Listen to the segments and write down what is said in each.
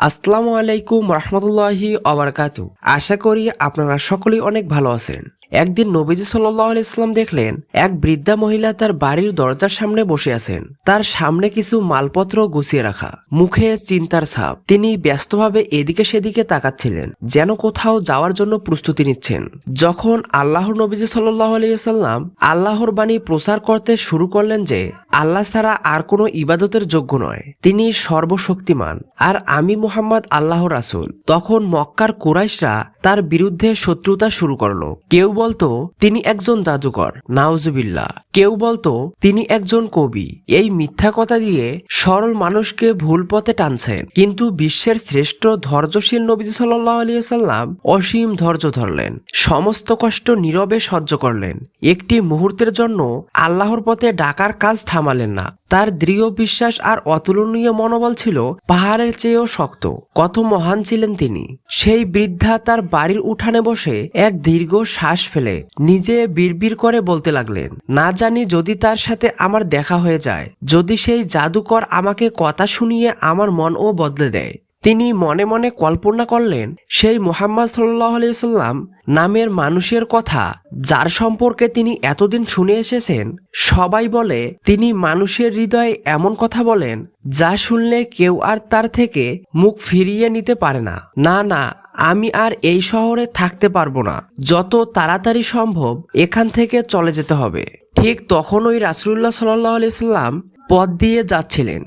আসসালামু আলাইকুম রহমতুল্লাহি অবরকাতু আশা করি আপনারা সকলেই অনেক ভালো আছেন। একদিন নবীজি সাল্লাহ ইসলাম দেখলেন, এক বৃদ্ধা মহিলা তার বাড়ির দরজার সামনে বসে আছেন। তার সামনে কিছু মালপত্র গুছিয়ে রাখা, মুখে চিন্তার ছাপ। তিনি ব্যস্তভাবে এদিকে সেদিকে তাকাচ্ছিলেন, যেন কোথাও যাওয়ার জন্য প্রস্তুতি নিচ্ছেন। যখন আল্লাহর নবীজি সাল্লাহ আলিয়াল্লাম আল্লাহর বাণী প্রচার করতে শুরু করলেন যে, আল্লাহ ছাড়া আর কোনো ইবাদতের যোগ্য নয়। তিনি সর্বশক্তিমান, আর আমি মোহাম্মদ আল্লাহ রাসুল। তখন মক্কার কুরাইশরা তার বিরুদ্ধে শত্রুতা শুরু করল। কেউ বলতো, তিনি একজন জাদুকর, নাউজুবিল্লাহ। কেউ বলতো, তিনি একজন কবি। এই মিথ্যা কথা দিয়ে সরল মানুষকে ভুল পথে টানছেন। কিন্তু বিশ্বের শ্রেষ্ঠ ধৈর্যশীল নবী সাল্লাহ আলিয়া সাল্লাম অসীম ধৈর্য ধরলেন, সমস্ত কষ্ট নীরবে সহ্য করলেন। একটি মুহূর্তের জন্য আল্লাহর পথে ডাকার কাজ থামালেন না। তার দৃঢ় বিশ্বাস আর অতুলনীয় মনোবল ছিল পাহাড়ের চেয়েও শক্ত। কত মহান ছিলেন তিনি। সেই বৃদ্ধা তার বাড়ির উঠানে বসে এক দীর্ঘ শ্বাস ফেলে নিজে বিড়বিড় করে বলতে লাগলেন, না জানি যদি তার সাথে আমার দেখা হয়ে যায়, যদি সেই জাদুকর আমাকে কথা শুনিয়ে আমার মনও বদলে দেয়। তিনি মনে মনে কল্পনা করলেন, সেই মোহাম্মদ সাল্লাহ আলিয়াল্লাম নামের মানুষের কথা যার সম্পর্কে তিনি এতদিন শুনে এসেছেন, সবাই বলে তিনি মানুষের হৃদয়ে এমন কথা বলেন যা শুনলে কেউ আর তার থেকে মুখ ফিরিয়ে নিতে পারে না। না না, আমি আর এই শহরে থাকতে পারব না। যত তাড়াতাড়ি সম্ভব এখান থেকে চলে যেতে হবে। ঠিক তখন ওই রাসুল্লাহ সাল্লাহ আলিয়াল্লাম পথ দিয়ে যাচ্ছিলেন।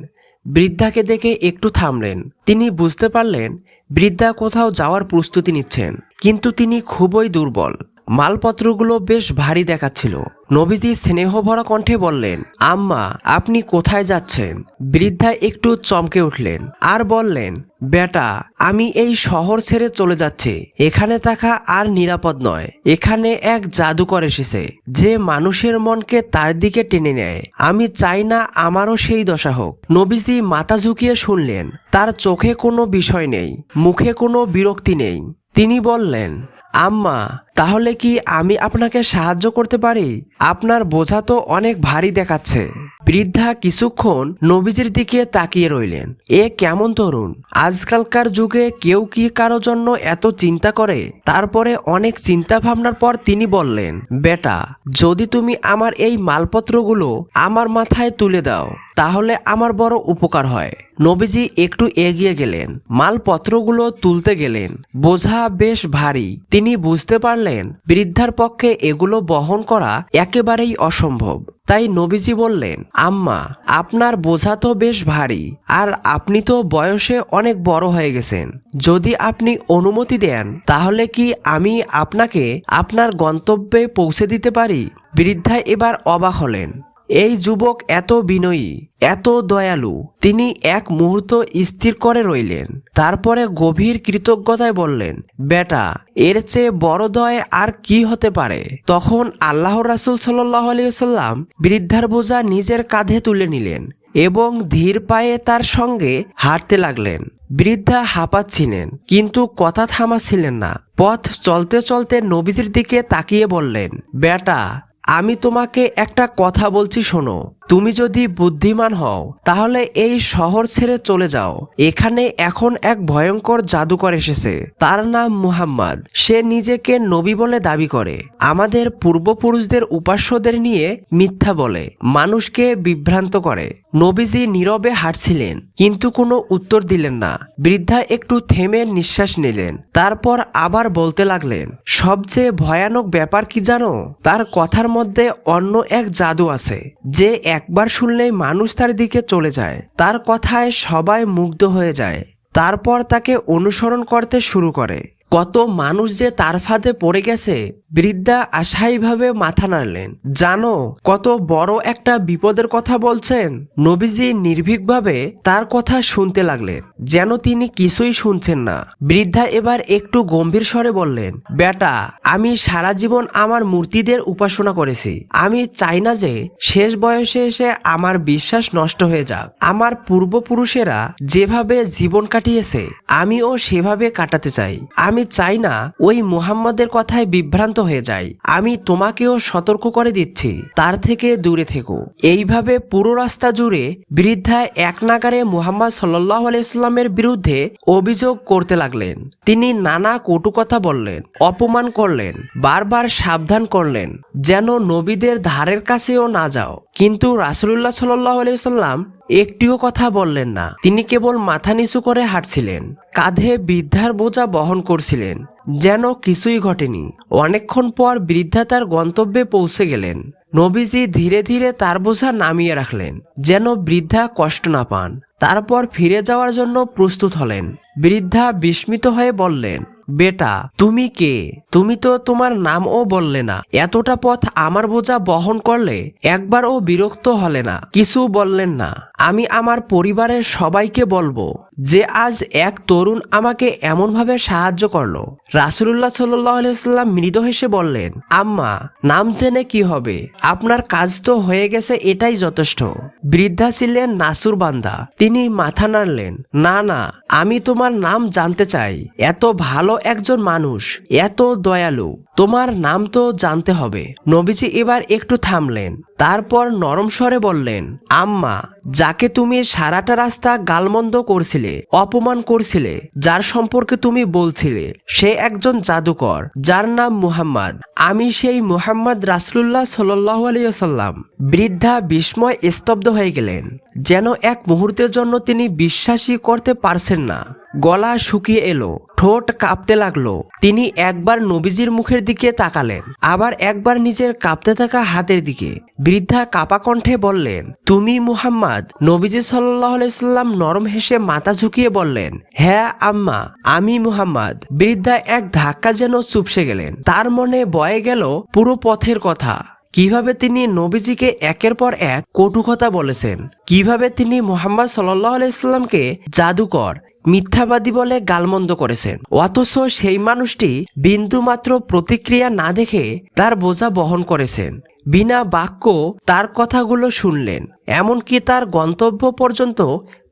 বৃদ্ধাকে দেখে একটু থামলেন। তিনি বুঝতে পারলেন, বৃদ্ধা কোথাও যাওয়ার প্রস্তুতি নিচ্ছেন, কিন্তু তিনি খুবই দুর্বল। মালপত্রগুলো বেশ ভারী দেখাচ্ছিল। নবীজি স্নেহ ভরা কণ্ঠে বললেন, আম্মা, আপনি কোথায় যাচ্ছেন? বৃদ্ধা একটু চমকে উঠলেন আর বললেন, বেটা, আমি এই শহর ছেড়ে চলে যাচ্ছি। এখানে থাকা আর নিরাপদ নয়। এখানে এক জাদুকর এসেছে। যে মানুষের মনকে তার দিকে টেনে নেয়। আমি চাই না আমারও সেই দশা হোক। নবীজি মাথা ঝুঁকিয়ে শুনলেন, তার চোখে কোনো বিষয় নেই, মুখে কোনো বিরক্তি নেই। তিনি বললেন, আম্মা তাহলে কি আমি আপনাকে সাহায্য করতে পারি? আপনার বোঝা তো অনেক ভারী দেখাচ্ছে। বৃদ্ধা কিছুক্ষণ নবীজির দিকে তাকিয়ে রইলেন। এ কেমন তরুণ? আজকালকার যুগে কেউ কি কারও জন্য এত চিন্তা করে? তারপরে অনেক চিন্তা ভাবনার পর তিনি বললেন, বেটা, যদি তুমি আমার এই মালপত্রগুলো আমার মাথায় তুলে দাও, তাহলে আমার বড় উপকার হয়। নবীজি একটু এগিয়ে গেলেন। মালপত্রগুলো তুলতে গেলেন। বোঝা বেশ ভারী। তিনি বুঝতে পারলেন বৃদ্ধার পক্ষে এগুলো বহন করা একেবারেই অসম্ভব। তাই নবীজি বললেন, আম্মা, আপনার বোঝা তো বেশ ভারী, আর আপনি তো বয়সে অনেক বড় হয়ে গেছেন। যদি আপনি অনুমতি দেন, তাহলে কি আমি আপনাকে আপনার গন্তব্যে পৌঁছে দিতে পারি? বৃদ্ধা এবার অবাক হলেন। এই যুবক এত বিনয়ী, এত দয়ালু। তিনি এক মুহূর্ত স্থির করে রইলেন। তারপরে গভীর কৃতজ্ঞতায় বললেন, বেটা, এর চেয়ে বড় দয় আর কি হতে পারে? তখন আল্লাহ রাসুল সাল্লাহ আলিয়াল্লাম বৃদ্ধার বোঝা নিজের কাঁধে তুলে নিলেন এবং ধীর পায়ে তার সঙ্গে হাঁটতে লাগলেন। বৃদ্ধা হাঁপাচ্ছিলেন, কিন্তু কথা থামাচ্ছিলেন না। পথ চলতে চলতে নবীজির দিকে তাকিয়ে বললেন, বেটা আমি তোমাকে একটা কথা বলছি শোনো। তুমি যদি বুদ্ধিমান হও, তাহলে এই শহর ছেড়ে চলে যাও। এখানে এখন এক ভয়ঙ্কর জাদুকর এসেছে। তার নাম মুহাম্মদ। সে নিজেকে নবী বলে দাবি করে। আমাদের পূর্বপুরুষদের উপাস্যদের নিয়ে মিথ্যা বলে। মানুষকে বিভ্রান্ত করে। নবীজি নীরবে হাঁটছিলেন, কিন্তু কোনো উত্তর দিলেন না। বৃদ্ধা একটু থেমে নিঃশ্বাস নিলেন। তারপর আবার বলতে লাগলেন, সবচেয়ে ভয়ানক ব্যাপার কি জানো? তার কথার মধ্যে অন্য এক জাদু আছে, যে একবার শুনলেই মানুষ তার দিকে চলে যায়। তার কথায় সবাই মুগ্ধ হয়ে যায়। তারপর তাকে অনুসরণ করতে শুরু করে। কত মানুষ যে তার ফাঁদে পড়ে গেছে, বৃদ্ধা আশাইভাবে মাথা নাড়লেন। জানো, কত বড় একটা বিপদের কথা বলছেন। নবীজি নির্ভীকভাবে তার কথা শুনতে লাগলেন, যেন তিনি কিছুই শুনছেন না। বৃদ্ধা এবার একটু গম্ভীর স্বরে বললেন, বেটা, আমি সারা জীবন আমার মূর্তিদের উপাসনা করেছি। আমি চাই না যে শেষ বয়সে এসে আমার বিশ্বাস নষ্ট হয়ে যাক। আমার পূর্বপুরুষেরা যেভাবে জীবন কাটিয়েছে, আমিও সেভাবে কাটাতে চাই। আমি আমি চাই না ওই মুহাম্মাদের কথায় বিভ্রান্ত হয়ে যায় আমি তোমাকেও সতর্ক করে দিচ্ছি। তার থেকে দূরে থেকো। এইভাবে পুরো রাস্তা জুড়ে বৃদ্ধা এক নাগারে মুহাম্মদ সাল্লাহ আলাইস্লামের বিরুদ্ধে অভিযোগ করতে লাগলেন। তিনি নানা কটু কথা বললেন, অপমান করলেন, বারবার সাবধান করলেন, যেন নবীদের ধারের কাছেও না যাও। কিন্তু রাসুলুল্লাহ সাল্লাহ আলাইসাল্লাম একটিও কথা বললেন না। তিনি কেবল মাথা নিচু করে হাঁটছিলেন, কাঁধে বৃদ্ধার বোঝা বহন করছিলেন, যেন কিছুই ঘটেনি। অনেকক্ষণ পর বৃদ্ধা তার গন্তব্যে পৌঁছে গেলেন। নবীজি ধীরে ধীরে তার বোঝা নামিয়ে রাখলেন, যেন বৃদ্ধা কষ্ট না পান। তারপর ফিরে যাওয়ার জন্য প্রস্তুত হলেন। বৃদ্ধা বিস্মিত হয়ে বললেন বেটা, তুমি কে? তুমি তো তোমার নামও বললে না। এতটা পথ আমার বোঝা বহন করলে একবারও বিরক্ত হলে না। কিছু বললেন না। আমি আমার পরিবারের সবাইকে বলব। যে আজ এক তরুণ আমাকে এমনভাবে সাহায্য করল। রাসুলুল্লাহ সাল্লাম মৃদু হেসে বললেন, আম্মা, নাম জেনে কি হবে? আপনার কাজ তো হয়ে গেছে, এটাই যথেষ্ট। বৃদ্ধা ছিলেন নাসুর বান্দা। তিনি মাথা নাড়লেন, না না, আমি তোমার নাম জানতে চাই। এত ভালো একজন মানুষ, এত দয়ালু, তোমার নাম তো জানতে হবে। নবীজি এবার একটু থামলেন, তারপর নরম স্বরে বললেন, আম্মা, যাকে তুমি সারাটা রাস্তা গালমন্দ করছিলে অপমান করছিলে, যার সম্পর্কে তুমি বলছিলে, সে একজন জাদুকর, যার নাম মুহাম্মদ। আমি সেই মুহাম্মদ রাসুল্লাহ সাল্লাহ আলিয়াল্লাম বৃদ্ধা বিস্ময় স্তব্ধ হয়ে গেলেন। যেন এক মুহূর্তের জন্য তিনি বিশ্বাসই করতে পারছেন না। গলা শুকিয়ে এলো, ঠোঁট কাঁপতে লাগল। তিনি একবার নবীজির মুখের দিকে তাকালেন, আবার একবার নিজের কাঁপতে থাকা হাতের দিকে। বৃদ্ধা কাপা কণ্ঠে বললেন, তুমি মুহাম্মদ? নবীজি সাল্লাহ সাল্লাম নরম হেসে মাথা ঝুঁকিয়ে বললেন হ্যাঁ আম্মা, আমি মুহাম্মদ। বৃদ্ধা এক ধাক্কা যেন চুপসে গেলেন। তার মনে বয়ে গেল পুরো পথের কথা। কীভাবে তিনি নবীজিকে একের পর এক কটু কথা বলেছেন? কীভাবে তিনি মোহাম্মদ সাল্লাহ আলাইস্লামকে জাদুকর, মিথ্যাবাদী বলে গালমন্দ করেছেন? অথচ সেই মানুষটি বিন্দুমাত্র প্রতিক্রিয়া না দেখে তার বোঝা বহন করেছেন। বিনা বাক্য তার কথাগুলো শুনলেন, এমনকি তার গন্তব্য পর্যন্ত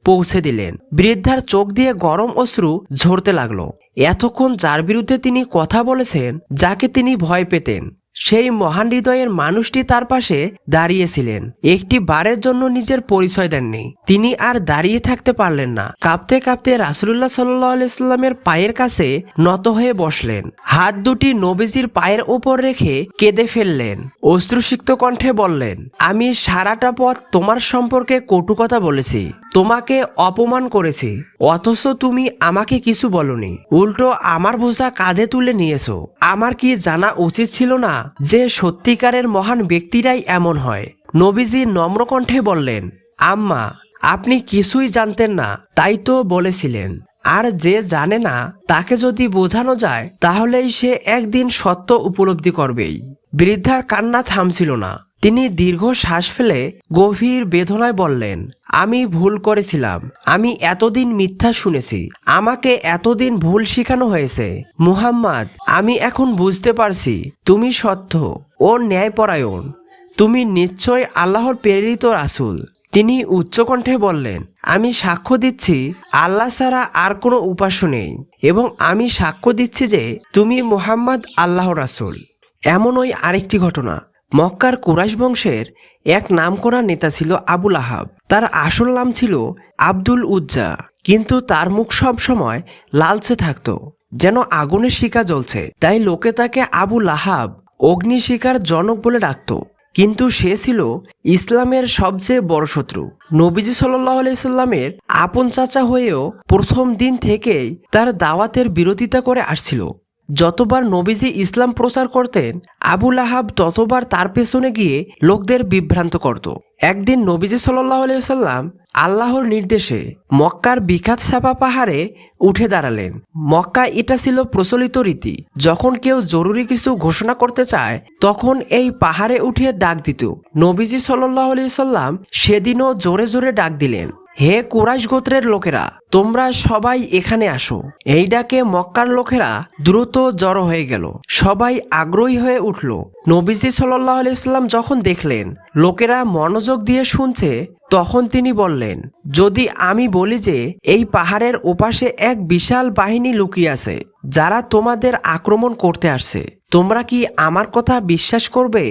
পৌঁছে দিলেন। বৃদ্ধার চোখ দিয়ে গরম অশ্রু ঝরতে লাগল। এতক্ষণ যার বিরুদ্ধে তিনি কথা বলেছেন, যাকে তিনি ভয় পেতেন। সেই মহান হৃদয়ের মানুষটি তার পাশে দাঁড়িয়েছিলেন। একটি বারের জন্য নিজের পরিচয় দেননি। তিনি আর দাঁড়িয়ে থাকতে পারলেন না। কাঁপতে কাঁপতে রাসুল্লাহ সাল্লামের পায়ের কাছে নত হয়ে বসলেন। হাত দুটি নবীজির পায়ের ওপর রেখে কেঁদে ফেললেন। অশ্রুসিক্ত কণ্ঠে বললেন, আমি সারাটা পথ তোমার সম্পর্কে কটু কথা বলেছি। তোমাকে অপমান করেছি। অথচ তুমি আমাকে কিছু বলনি। উল্টো আমার বোঝা কাঁধে তুলে নিয়েছো। আমার কি জানা উচিত ছিল না? যে সত্যিকারের মহান ব্যক্তিরাই এমন হয়। নবীজি নম্রকণ্ঠে বললেন, আম্মা, আপনি কিছুই জানতেন না, তাই তো বলেছিলেন। আর যে জানে না, তাকে যদি বোঝানো যায়, তাহলেই সে একদিন সত্য উপলব্ধি করবেই। বৃদ্ধার কান্না থামছিল না। তিনি দীর্ঘ শ্বাস ফেলে গভীর বেদনায় বললেন, আমি ভুল করেছিলাম। আমি এতদিন মিথ্যা শুনেছি। আমাকে এতদিন ভুল শেখানো হয়েছে। মুহাম্মদ, আমি এখন বুঝতে পারছি। তুমি সত্য। ও ন্যায়পরায়ণ। তুমি নিশ্চয় আল্লাহর প্রেরিত রাসূল। তিনি উচ্চকণ্ঠে বললেন, আমি সাক্ষ্য দিচ্ছি, আল্লাহ ছাড়া আর কোনো উপাস্য নেই। এবং আমি সাক্ষ্য দিচ্ছি যে তুমি মুহাম্মদ আল্লাহ রাসূল। এমনই আরেকটি ঘটনা। মক্কার কুরাইশ বংশের এক নামকরা নেতা ছিল আবুল আহাব। তার আসল নাম ছিল আব্দুল উজ্জা। কিন্তু তার মুখ সব সময় লালচে থাকতো, যেন আগুনের শিকা জ্বলছে। তাই লোকে তাকে আবু লাহাব অগ্নিশিকার জনক বলে ডাকত। কিন্তু সে ছিল ইসলামের সবচেয়ে বড় শত্রু। নবীজি সাল্লাহ আলাইসাল্লামের আপন চাচা হয়েও প্রথম দিন থেকেই তার দাওয়াতের বিরোধিতা করে আসছিল। যতবার নবীজি ইসলাম প্রচার করতেন আবুল আহাব ততবার তার পেছনে গিয়ে লোকদের বিভ্রান্ত করত। একদিন নবীজি সাল্লাহ সাল্লাম আল্লাহর নির্দেশে মক্কার বিখ্যাত সাপা পাহাড়ে উঠে দাঁড়ালেন। মক্কা এটা ছিল প্রচলিত রীতি। যখন কেউ জরুরি কিছু ঘোষণা করতে চায়, তখন এই পাহাড়ে উঠে ডাক দিত। নবীজি সাল্লাহ সাল্লাম সেদিনও জোরে জোরে ডাক দিলেন। হে কুরাইশ গোত্রের লোকেরা, তোমরা সবাই এখানে আসো। এই ডাকে মক্কার লোকেরা দ্রুত জড়ো হয়ে গেল। সবাই আগ্রহী হয়ে উঠল। নবীজি সাল্লাহ আলাইসাল্লাম যখন দেখলেন, লোকেরা মনোযোগ দিয়ে শুনছে, তখন তিনি বললেন, যদি আমি বলি যে, এই পাহাড়ের ওপাশে এক বিশাল বাহিনী লুকিয়ে আছে, যারা তোমাদের আক্রমণ করতে আসছে, তোমরা কি আমার কথা বিশ্বাস করবে?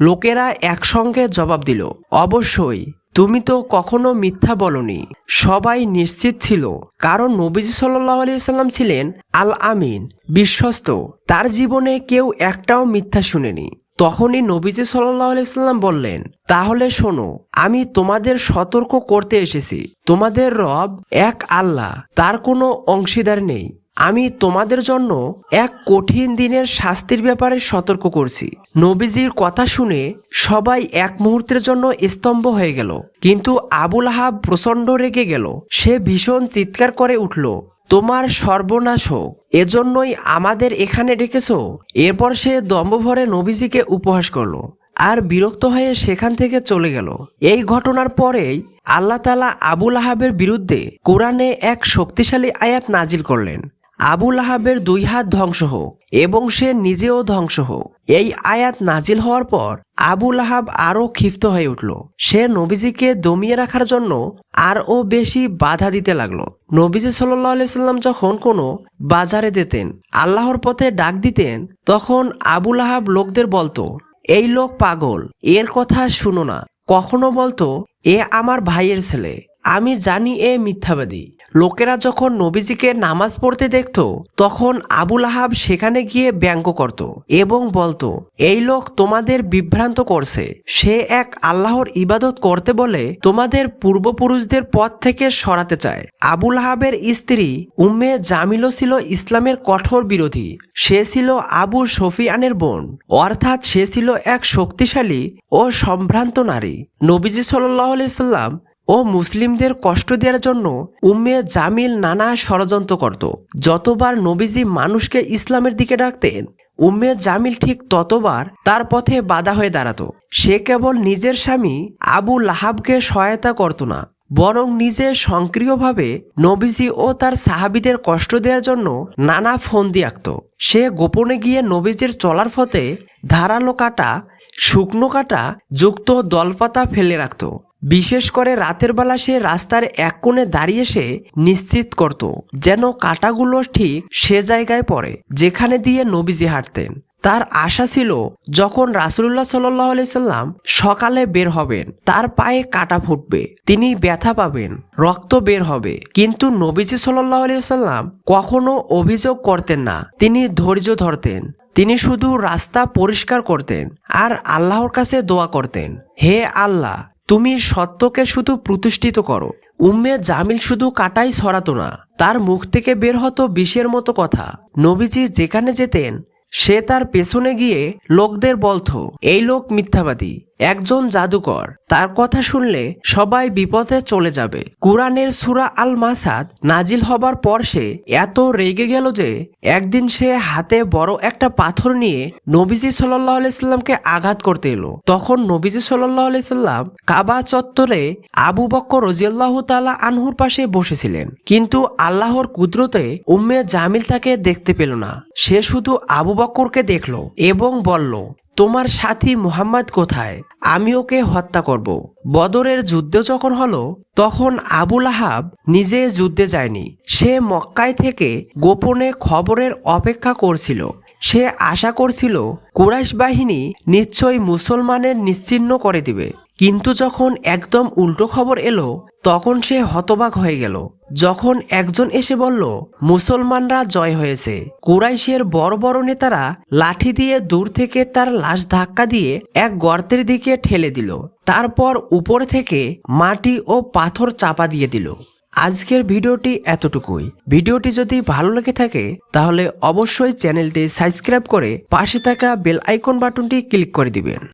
লোকেরা একসঙ্গে জবাব দিল, অবশ্যই। তুমি তো কখনো মিথ্যা বলনি। সবাই নিশ্চিত ছিল, কারণ নবীজি সাল্লাহ আলিয়াল্লাম ছিলেন আল আমিন বিশ্বস্ত। তার জীবনে কেউ একটাও মিথ্যা শুনেনি। তখনই নবীজি সাল্লাহ আলাইসাল্লাম বললেন, তাহলে শোনো, আমি তোমাদের সতর্ক করতে এসেছি। তোমাদের রব এক আল্লাহ, তার কোনো অংশীদার নেই। আমি তোমাদের জন্য এক কঠিন দিনের শাস্তির ব্যাপারে সতর্ক করছি। নবীজির কথা শুনে সবাই এক মুহূর্তের জন্য স্তম্ভ হয়ে গেল। কিন্তু আবুল আহাব প্রচণ্ড রেগে গেল। সে ভীষণ চিৎকার করে উঠল, তোমার সর্বনাশ হোক। এজন্যই আমাদের এখানে ডেকেছ? এরপর সে দম্ভভরে নবীজিকে উপহাস করল আর বিরক্ত হয়ে সেখান থেকে চলে গেল। এই ঘটনার পরেই আল্লাহ তালা আবুল আহাবের বিরুদ্ধে কোরআনে এক শক্তিশালী আয়াত নাজিল করলেন। আবুল আহাবের দুই হাত ধ্বংস হোক এবং সে নিজেও ধ্বংস হোক। এই আয়াত নাজিল হওয়ার পর আবুল আহাব আরও ক্ষিপ্ত হয়ে উঠল। সে নবীজিকে দমিয়ে রাখার জন্য আরও বেশি বাধা দিতে লাগল। নবীজি সাল্লাহ সাল্লাম যখন কোনো বাজারে যেতেন, আল্লাহর পথে ডাক দিতেন, তখন আবুল আহাব লোকদের বলতো, এই লোক পাগল, এর কথা শুনো না। কখনো বলতো, এ আমার ভাইয়ের ছেলে, আমি জানি এ মিথ্যাবাদী লোকেরা যখন নবীজিকে নামাজ পড়তে দেখত, তখন আবুল আহাব সেখানে গিয়ে ব্যঙ্গ করত এবং বলতো, এই লোক তোমাদের বিভ্রান্ত করছে। সে এক আল্লাহর ইবাদত করতে বলে তোমাদের পূর্বপুরুষদের পথ থেকে সরাতে চায়। আবুল আহাবের স্ত্রী উম্মে জামিলও ছিল ইসলামের কঠোর বিরোধী। সে ছিল আবু সফিয়ানের বোন, অর্থাৎ সে ছিল এক শক্তিশালী ও সম্ভ্রান্ত নারী। নবীজি সাল্লাহ সাল্লাম ও মুসলিমদের কষ্ট দেওয়ার জন্য উম্মে জামিল নানা ষড়যন্ত্র করত। যতবার নবীজি মানুষকে ইসলামের দিকে ডাকতেন, উম্মে জামিল ঠিক ততবার তার পথে বাধা হয়ে দাঁড়াতো। সে কেবল নিজের স্বামী আবু লাহাবকে সহায়তা করত না, বরং নিজে সক্রিয়ভাবে নবীজি ও তার সাহাবিদের কষ্ট দেওয়ার জন্য নানা ফোন দিয়ে আঁকত। সে গোপনে গিয়ে নবীজির চলার পথে ধারালো কাটা, শুকনো কাটা যুক্ত দলপাতা ফেলে রাখত। বিশেষ করে রাতের বেলা সে রাস্তার এক কোণে দাঁড়িয়ে সে নিশ্চিত করত যেন কাটাগুলো ঠিক সে জায়গায় পড়ে, যেখানে দিয়ে নবীজি হাঁটতেন। তার আশা ছিল যখন রাসুল্লাহ সাল্লাহ সাল্লাম সকালে বের হবেন, তার পায়ে কাটা ফুটবে, তিনি ব্যথা পাবেন, রক্ত বের হবে। কিন্তু নবীজি সাল্লাহ সাল্লাম কখনো অভিযোগ করতেন না, তিনি ধৈর্য ধরতেন, তিনি শুধু রাস্তা পরিষ্কার করতেন আর আল্লাহর কাছে দোয়া করতেন, হে আল্লাহ তুমি সত্যকে শুধু প্রতিষ্ঠিত করো। উম্মে জামিল শুধু কাটাই সরাতো না। তার মুখ থেকে বের হতো বিষের মতো কথা। নবীজি যেখানে যেতেন, সে তার পেছনে গিয়ে লোকদের বলতো, এই লোক মিথ্যাবাদী। একজন জাদুকর। তার কথা শুনলে সবাই বিপদে চলে যাবে। কুরআনের সুরা আল মাসাদ নাজিল হবার পর সে এত রেগে গেল যে একদিন সে হাতে বড় একটা পাথর নিয়ে নবীজি সাল্লাহ আলাইস্লামকে আঘাত করতে এলো। তখন নবীজি সাল্লাহ আলাইস্লাম কাবা চত্বরে আবু বক্কর রজিয়াল্লাহ তালা আনহুর পাশে বসেছিলেন। কিন্তু আল্লাহর কুদরতে উম্মে জামিল তাকে দেখতে পেল না। সে শুধু আবু বক্করকে দেখল এবং বলল তোমার সাথী মুহাম্মদ কোথায়? আমি ওকে হত্যা করব। বদরের যুদ্ধ যখন হলো, তখন আবুল আহাব নিজে যুদ্ধে যায়নি। সে মক্কায় থেকে গোপনে খবরের অপেক্ষা করছিল। সে আশা করছিল কুরাইশ বাহিনী নিশ্চয়ই মুসলমানের নিশ্চিহ্ন করে দিবে। কিন্তু যখন একদম উল্টো খবর এলো, তখন সে হতবাক হয়ে গেল। যখন একজন এসে বলল, মুসলমানরা জয় হয়েছে। কুরাইশের বড় বড় নেতারা লাঠি দিয়ে দূর থেকে তার লাশ ধাক্কা দিয়ে এক গর্তের দিকে ঠেলে দিল। তারপর উপর থেকে মাটি ও পাথর চাপা দিয়ে দিল। আজকের ভিডিওটি এতটুকুই। ভিডিওটি যদি ভালো লেগে থাকে, তাহলে অবশ্যই চ্যানেলটি সাবস্ক্রাইব করে পাশে থাকা বেল আইকন বাটনটি ক্লিক করে দিবেন।